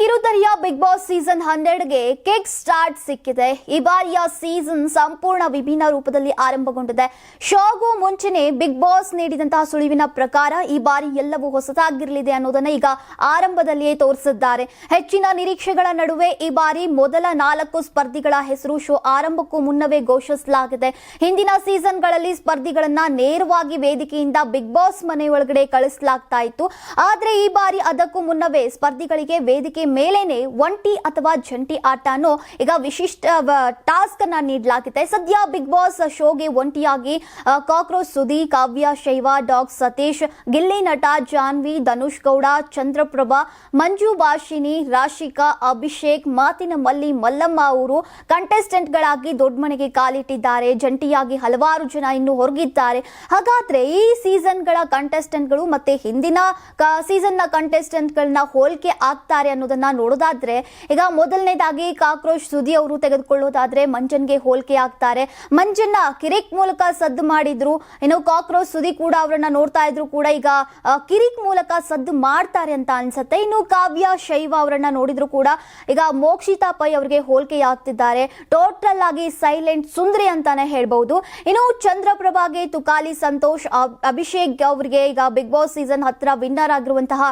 ಕಿರುತೆರೆಯ Bigg Boss season ಹನ್ನೆರಡ್ಗೆ kick start ಸಿಕ್ಕಿದೆ. ಈ ಬಾರಿಯ ಸೀಸನ್ ಸಂಪೂರ್ಣ ವಿಭಿನ್ನ ರೂಪದಲ್ಲಿ ಆರಂಭಗೊಂಡಿದೆ. ಶೋಗೂ ಮುಂಚೆನೆ ಬಿಗ್ ಬಾಸ್ ನೀಡಿದಂತಹ ಸುಳಿವಿನ ಪ್ರಕಾರ ಈ ಬಾರಿ ಎಲ್ಲವೂ ಹೊಸದಾಗಿರಲಿದೆ ಅನ್ನೋದನ್ನ ಈಗ ಆರಂಭದಲ್ಲಿಯೇ ತೋರಿಸಿದ್ದಾರೆ. ಹೆಚ್ಚಿನ ನಿರೀಕ್ಷೆಗಳ ನಡುವೆ ಈ ಬಾರಿ ಮೊದಲ ನಾಲ್ಕು ಸ್ಪರ್ಧಿಗಳ ಹೆಸರು ಶೋ ಆರಂಭಕ್ಕೂ ಮುನ್ನವೇ ಘೋಷಿಸಲಾಗಿದೆ. ಹಿಂದಿನ ಸೀಸನ್ಗಳಲ್ಲಿ ಸ್ಪರ್ಧಿಗಳನ್ನ ನೇರವಾಗಿ ವೇದಿಕೆಯಿಂದ ಬಿಗ್ ಬಾಸ್ ಮನೆಯೊಳಗಡೆ ಕಳಿಸಲಾಗ್ತಾ ಇತ್ತು. ಆದ್ರೆ ಈ ಬಾರಿ ಅದಕ್ಕೂ ಮುನ್ನವೇ ಸ್ಪರ್ಧಿಗಳಿಗೆ ವೇದಿಕೆ ಮೇಲೇನೆ ಒಂಟಿ ಅಥವಾ ಜಂಟಿ ಆಟ ಅನ್ನೋ ಈಗ ವಿಶಿಷ್ಟ ಟಾಸ್ಕ್ ಅನ್ನ ನೀಡಲಾಗಿದೆ ಸದ್ಯ ಬಿಗ್ ಬಾಸ್ ಶೋಗೆ ಒಂಟಿಯಾಗಿ ಕಾಕ್ರೋಚ್ ಸುದಿ ಕಾವ್ಯ, ಶೈವ ಡಾಗ್ ಸತೀಶ್, ಗಿಲ್ಲಿ ನಟ ಜಾನ್ವಿ, ಧನುಷ್ ಗೌಡ, ಚಂದ್ರಪ್ರಭಾ, ಮಂಜು ಭಾಷಿನಿ ರಾಶಿಕಾ, ಅಭಿಷೇಕ್, ಮಾತಿನ ಮಲ್ಲಿ ಮಲ್ಲಮ್ಮ ಅವರು ದೊಡ್ಡ ಮನೆಗೆ ಕಾಲಿಟ್ಟಿದ್ದಾರೆ. ಜಂಟಿಯಾಗಿ ಹಲವಾರು ಜನ ಇನ್ನು ಹೊರಗಿದ್ದಾರೆ. ಹಾಗಾದ್ರೆ ಈ ಸೀಸನ್ಗಳ ಕಂಟೆಸ್ಟೆಂಟ್ಗಳು ಮತ್ತೆ ಹಿಂದಿನ ಸೀಸನ್ನ ಕಂಟೆಸ್ಟೆಂಟ್ಗಳನ್ನ ಹೋಲಿಕೆ ಆಗ್ತಾರೆ ಅನ್ನೋದನ್ನ ನೋಡೋದಾದ್ರೆ, ಈಗ ಮೊದಲನೇದಾಗಿ ಕಾಕ್ರೋಚ್ ಸುದಿ ಅವರು ತೆಗೆದುಕೊಳ್ಳೋದಾದ್ರೆ ಮಂಜನ್ಗೆ ಹೋಲಿಕೆ ಆಗ್ತಾರೆ. ಮಂಜನ್ನ ಕಿರಿಕ್ ಮೂಲಕ ಸದ್ದು ಮಾಡಿದ್ರು. ಇನ್ನು ಕಾಕ್ರೋಚ್ ಸುದಿ ಕೂಡ ಅವರನ್ನ ನೋಡ್ತಾ ಇದ್ರು ಕೂಡ ಈಗ ಕಿರಿಕ್ ಮೂಲಕ ಸದ್ದು ಮಾಡ್ತಾರೆ ಅಂತ ಅನ್ಸುತ್ತೆ. ಇನ್ನು ಕಾವ್ಯ, ಶೈವ ಅವರನ್ನ ನೋಡಿದ್ರು ಕೂಡ ಈಗ ಮೋಕ್ಷಿತಾ ಪೈ ಅವರಿಗೆ ಹೋಲಿಕೆ ಆಗ್ತಿದ್ದಾರೆ. ಟೋಟಲ್ ಆಗಿ ಸೈಲೆಂಟ್ ಸುಂದರಿ ಅಂತಾನೆ ಹೇಳ್ಬಹುದು. ಇನ್ನು ಚಂದ್ರಪ್ರಭಾಗೆ ತುಕಾಲಿ ಸಂತೋಷ್ ಅಭಿಷೇಕ್ ಅವರಿಗೆ ಈಗ ಬಿಗ್ ಬಾಸ್ ಸೀಸನ್ ಹತ್ರ ವಿನ್ನರ್ ಆಗಿರುವಂತಹ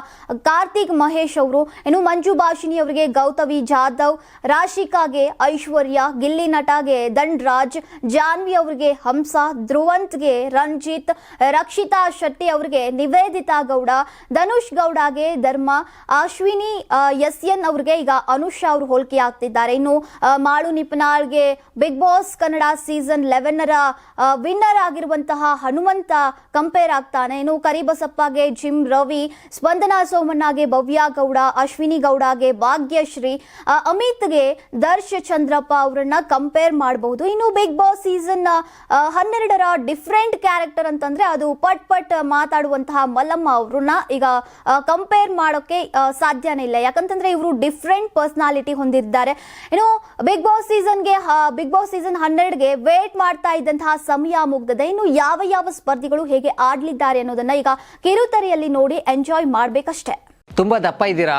ಕಾರ್ತಿಕ್ ಮಹೇಶ್ ಅವರು, ಇನ್ನು ಮಂಜು ಭಾಷಿನಿ ಅವರಿಗೆ ಗೌತವಿ ಜಾಧವ್, ರಾಶಿಕಾಗೆ ಐಶ್ವರ್ಯ, ಗಿಲ್ಲಿ ನಟಗೆ ದಂಡ್ರಾಜ್ ಜಾನ್ವಿ ಅವರಿಗೆ ಹಂಸ, ಧ್ರುವಂತ್ಗೆ ರಂಜಿತ್, ರಕ್ಷಿತಾ ಶೆಟ್ಟಿ ಅವರಿಗೆ ನಿವೇದಿತಾ ಗೌಡ, ಧನುಷ್ ಗೌಡಗೆ ಧರ್ಮ, ಅಶ್ವಿನಿ ಎಸ್ ಎನ್ ಅವ್ರಿಗೆ ಈಗ ಅನುಷಾ ಅವರು ಹೋಲಿಕೆ ಆಗ್ತಿದ್ದಾರೆ. ಇನ್ನು ಮಾಳು ನಿಪನಾಳ್ಗೆ ಬಿಗ್ ಬಾಸ್ ಕನ್ನಡ ಸೀಸನ್ ಲೆವೆನ್ನರ ವಿನ್ನರ್ ಆಗಿರುವಂತಹ ಹನುಮಂತ ಕಂಪೇರ್ ಆಗ್ತಾನೆ. ಇನ್ನು, ಕರಿಬಸಪ್ಪಗೆ ಜಿಮ್ ರವಿ, ಸ್ಪಂದನಾ ಸೋಮಣ್ಣಗೆ ಭವ್ಯ ಗೌಡ, ಅಶ್ವಿನಿ ಗೌಡಗೆ ಭಾಗ್ಯಶ್ರೀ ಅಮಿತ್ಗೆ ದರ್ಶ ಚಂದ್ರಪ್ಪ ಅವರನ್ನ ಕಂಪೇರ್ ಮಾಡಬಹುದು. ಇನ್ನು ಬಿಗ್ ಬಾಸ್ ಸೀಸನ್ ಹನ್ನೆರಡರ ಡಿಫ್ರೆಂಟ್ ಕ್ಯಾರೆಕ್ಟರ್ ಅಂತಂದ್ರೆ ಅದು ಪಟ್ ಪಟ್ ಮಾತಾಡುವಂತಹ ಮಲ್ಲಮ್ಮ ಅವ್ರನ್ನ ಈಗ ಕಂಪೇರ್ ಮಾಡೋಕೆ ಸಾಧ್ಯನೇ ಇಲ್ಲ. ಯಾಕಂತಂದ್ರೆ ಇವರು ಡಿಫ್ರೆಂಟ್ ಪರ್ಸನಾಲಿಟಿ ಹೊಂದಿದ್ದಾರೆ. ಇನ್ನು ಬಿಗ್ ಬಾಸ್ ಸೀಸನ್ಗೆ ಬಿಗ್ ಬಾಸ್ ಸೀಸನ್ ಹನ್ನೆರಡ್ಗೆ ವೇಟ್ ಮಾಡ್ತಾ ಇದ್ದಂತಹ ಸಮಯ ಮುಗ್ದದೆ ಇನ್ನು ಯಾವ ಯಾವ ಸ್ಪರ್ಧಿಗಳು ಹೇಗೆ ಆಡ್ಲಿದ್ದಾರೆ ಅನ್ನೋದನ್ನ ಈಗ ಕಿರುತೆರೆಯಲ್ಲಿ ನೋಡಿ ಎಂಜಾಯ್ ಮಾಡ್ಬೇಕಷ್ಟೇ. ತುಂಬಾ ದಪ್ಪ ಇದ್ದೀರಾ?